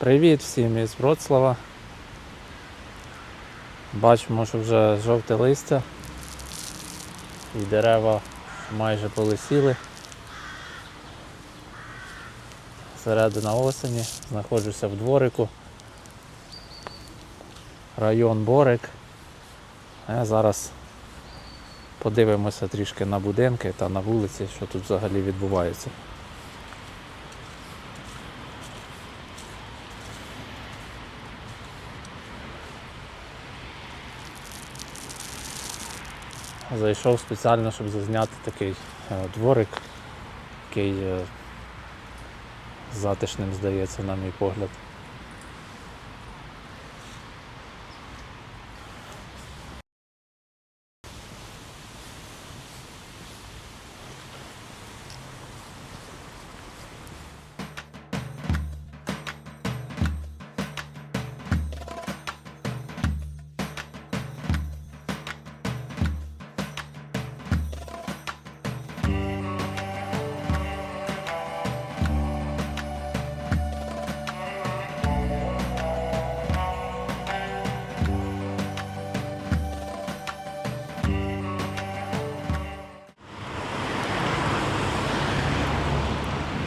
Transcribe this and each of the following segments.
Привіт всім із Вроцлава. Бачимо, що вже жовте листя і дерева майже полисіли. Середина осені, знаходжуся в дворику. Район Борик. А зараз подивимося трішки на будинки та на вулиці, що тут взагалі відбувається. Зайшов спеціально, щоб зазняти такий е, дворик, який е, затишним здається, на мій погляд.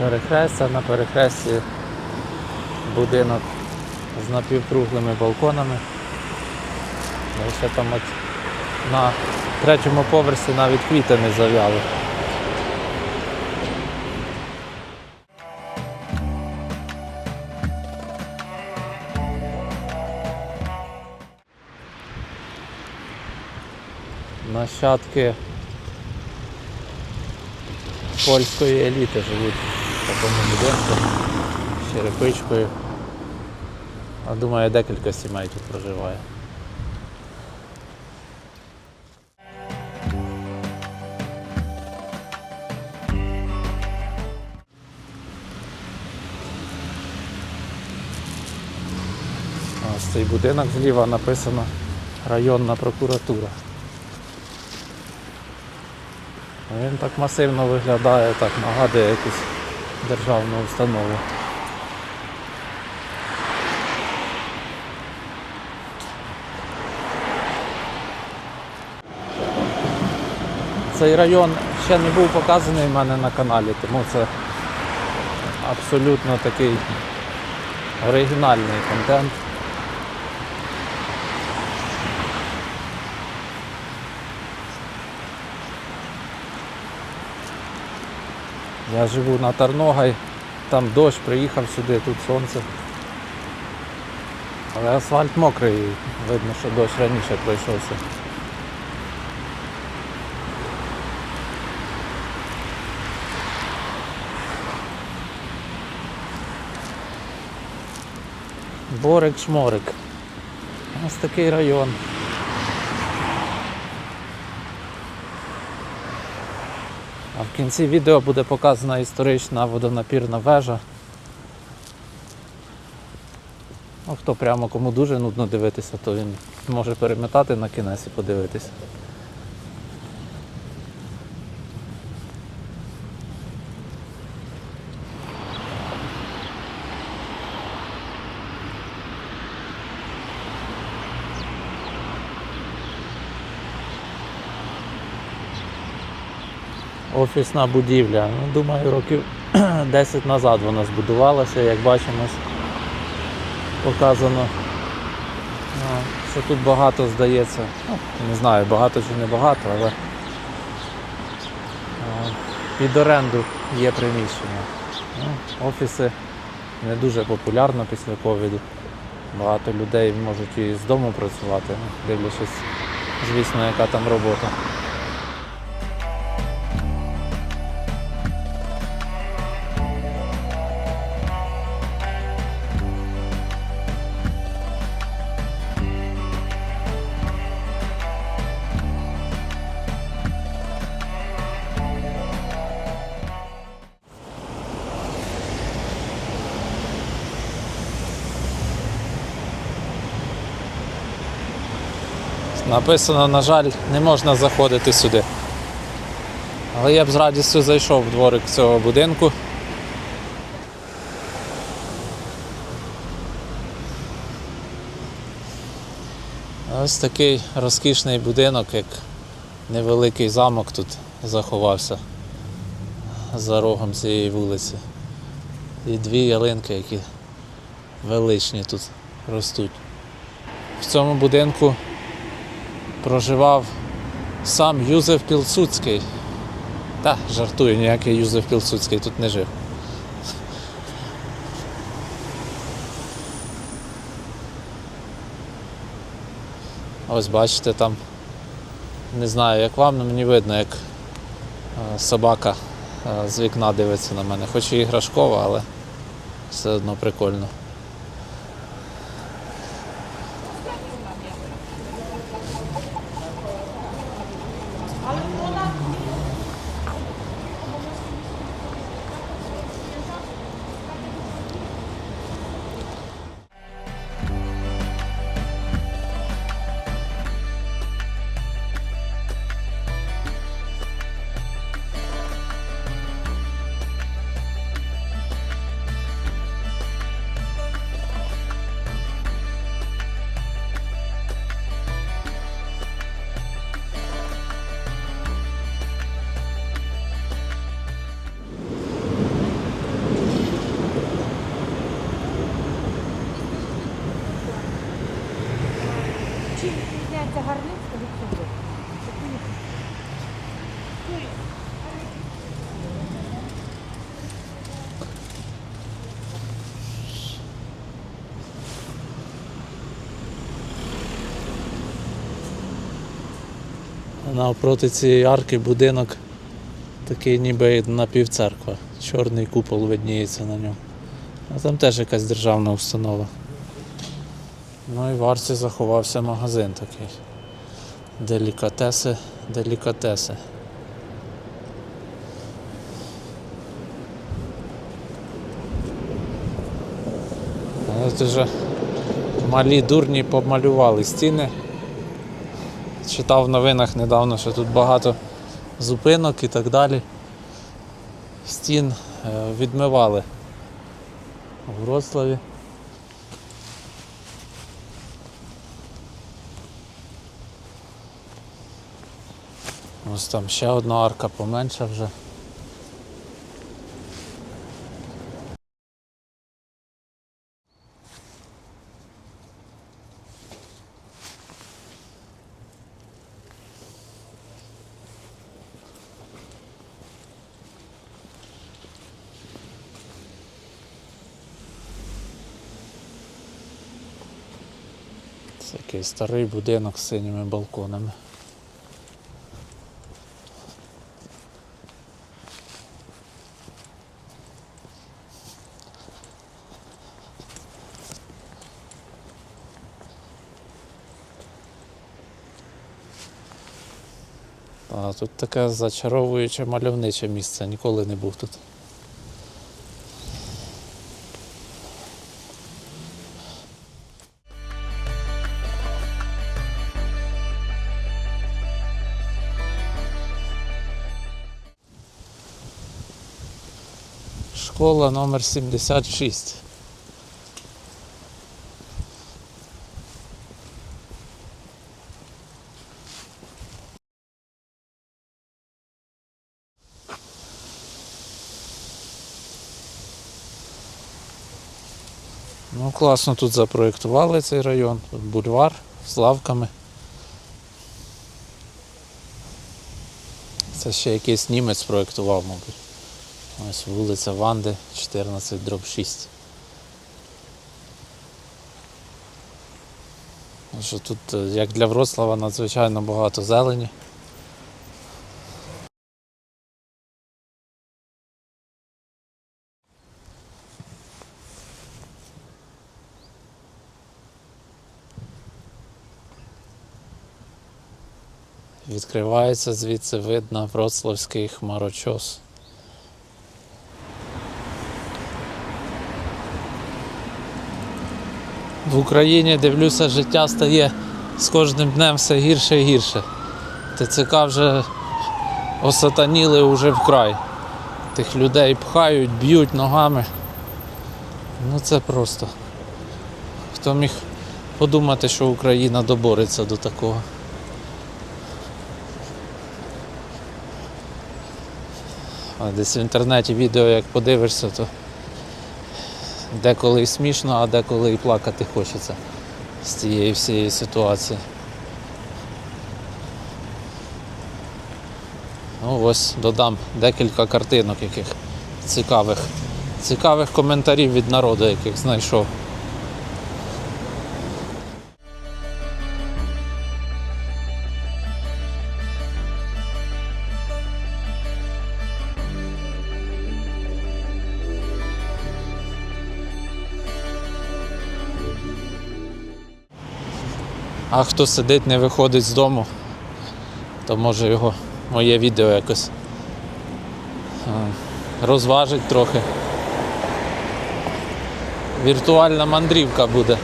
Перехрестя на перехресті будинок з напівкруглими балконами. І ще там от на третьому поверсі навіть квіти не зав'яли. Нащадки польської еліти живуть такому будинку з черепичкою. А думаю, декілька сімей тут проживає. Ось цей будинок зліва написано районна прокуратура. Він так масивно виглядає, так нагадує якусь державну установу. Цей район ще не був показаний в мене на каналі, тому це абсолютно такий оригінальний контент. Я живу на Тарногай, там дощ, приїхав сюди, тут сонце. Але асфальт мокрий, видно, що дощ раніше пройшовся. Борик шморик. Ось такий район. А в кінці відео буде показана історична водонапірна вежа. Ну, хто прямо кому дуже нудно дивитися, то він може перемотати на кінець і подивитися. Офісна будівля. Ну, думаю, років 10 назад вона збудувалася, як бачимо, показано. Що тут багато здається. Ну, не знаю, багато чи не багато, але під оренду є приміщення. Ну, офіси не дуже популярно після ковіду. Багато людей можуть і з дому працювати, дивлячись, звісно, яка там робота. Написано, на жаль, не можна заходити сюди. Але я б з радістю зайшов в дворик цього будинку. Ось такий розкішний будинок, як невеликий замок тут заховався за рогом цієї вулиці. І дві ялинки, які величні тут ростуть. В цьому будинку проживав сам Юзеф Пілсуцький. Та, жартую, ніякий Юзеф Пілсуцький тут не жив. Ось бачите там. Не знаю, як вам, але мені видно, як е, собака е, з вікна дивиться на мене. Хоч і іграшкова, але все одно прикольно. Навпроти цієї арки будинок такий ніби напівцерква. Чорний купол видніється на ньому. А там теж якась державна установа. Ну і в арці заховався магазин такий. Делікатеси, делікатеси. Тут вже малі дурні помалювали стіни. Читав в новинах недавно, що тут багато зупинок і так далі. Стін е, відмивали у Вроцлаві. Ось там ще одна арка поменша вже. Якийсь старий будинок з синіми балконами. А тут таке зачаровуюче мальовниче місце, ніколи не був тут. Школа номер 76. Ну, класно тут запроєктували цей район. Тут бульвар з лавками. Це ще якийсь німець проєктував, мабуть. Ось вулиця Ванди, 14 дроб 6. Ну, Що тут, е, як для Вроцлава, надзвичайно багато зелені. Відкривається звідси вид на Вроцлавський хмарочос. В Україні дивлюся, життя стає з кожним днем все гірше і гірше. ТЦК вже осатаніли уже вкрай. Тих людей пхають, б'ють ногами. Ну це просто. Хто міг подумати, що Україна добореться до такого. А десь в інтернеті відео, як подивишся, то деколи і смішно, а деколи і плакати хочеться з цієї всієї ситуації. Ну ось додам декілька картинок, яких цікавих, цікавих коментарів від народу, яких знайшов. А хто сидить, не виходить з дому, то може його моє відео якось е, розважить трохи. Віртуальна мандрівка буде.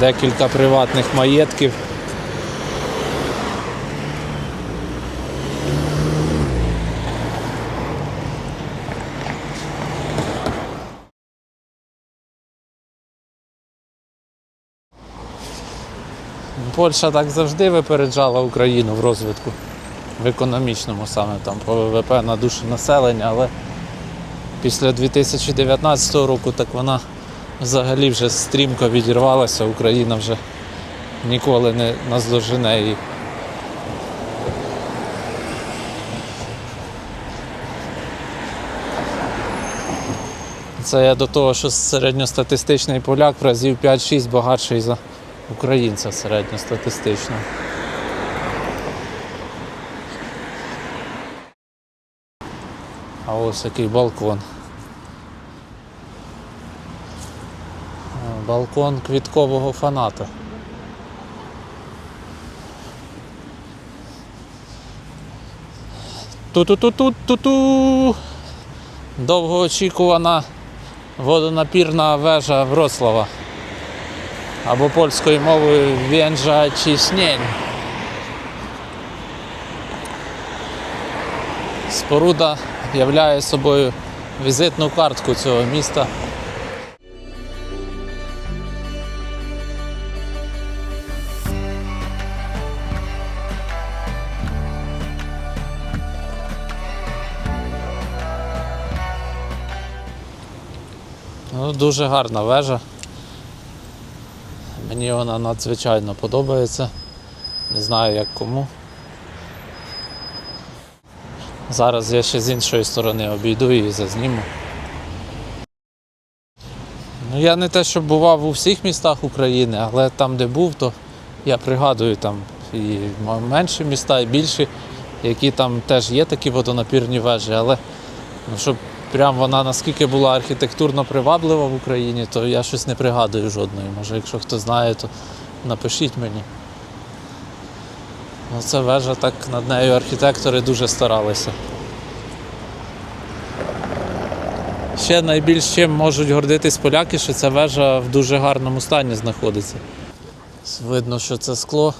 Декілька приватних маєтків. Польща так завжди випереджала Україну в розвитку, в економічному саме там по ВВП на душу населення, але після 2019 року так вона взагалі вже стрімко відірвалася, Україна вже ніколи не наздожене її. Це я до того, що середньостатистичний поляк в разів 5-6 багатший за українця середньостатистично. А ось який балкон. Балкон квіткового фаната. Ту-ту-ту-ту-ту-ту. Довгоочікувана водонапірна вежа Вроцлава або польською мовою Венжа Чіснєнь. Споруда являє собою візитну картку цього міста. Ну, дуже гарна вежа. Мені вона надзвичайно подобається. Не знаю як кому. Зараз я ще з іншої сторони обійду і зазніму. Ну, я не те, щоб бував у всіх містах України, але там, де був, то я пригадую там і менші міста, і більші, які там теж є такі водонапірні вежі, але ну, щоб прям вона наскільки була архітектурно приваблива в Україні, то я щось не пригадую жодної. Може, якщо хто знає, то напишіть мені. Ну, це вежа так над нею архітектори дуже старалися. Ще найбільш чим можуть гордитись поляки, що ця вежа в дуже гарному стані знаходиться. Видно, що це скло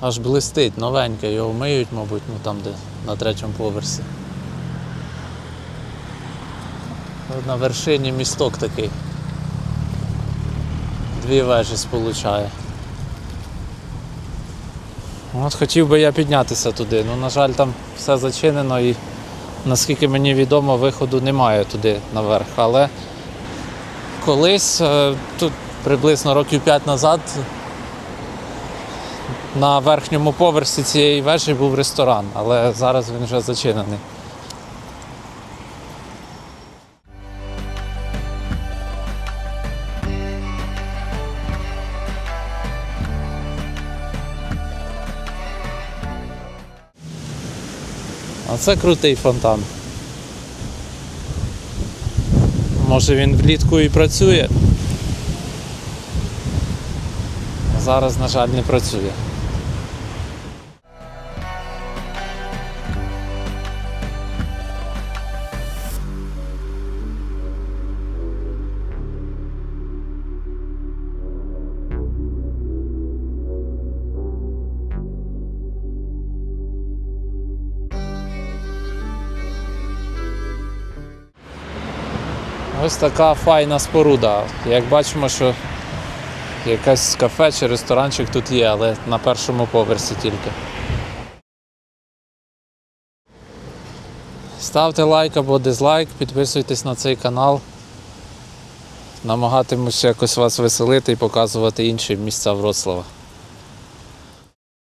аж блистить, новеньке, його миють, мабуть, ну там, де на третьому поверсі. От На вершині місток такий. Дві вежі сполучає. От хотів би я піднятися туди. Ну, на жаль, там все зачинено і наскільки мені відомо, виходу немає туди наверх. Але колись, е, тут приблизно років 5 назад, на верхньому поверсі цієї вежі був ресторан, але зараз він вже зачинений. А це крутий фонтан. Може він влітку і працює. Зараз, на жаль, не працює. Ось така файна споруда. Як бачимо, що якесь кафе чи ресторанчик тут є, але на першому поверсі тільки. Ставте лайк або дизлайк, підписуйтесь на цей канал. Намагатимусь якось вас веселити і показувати інші місця Вроцлава.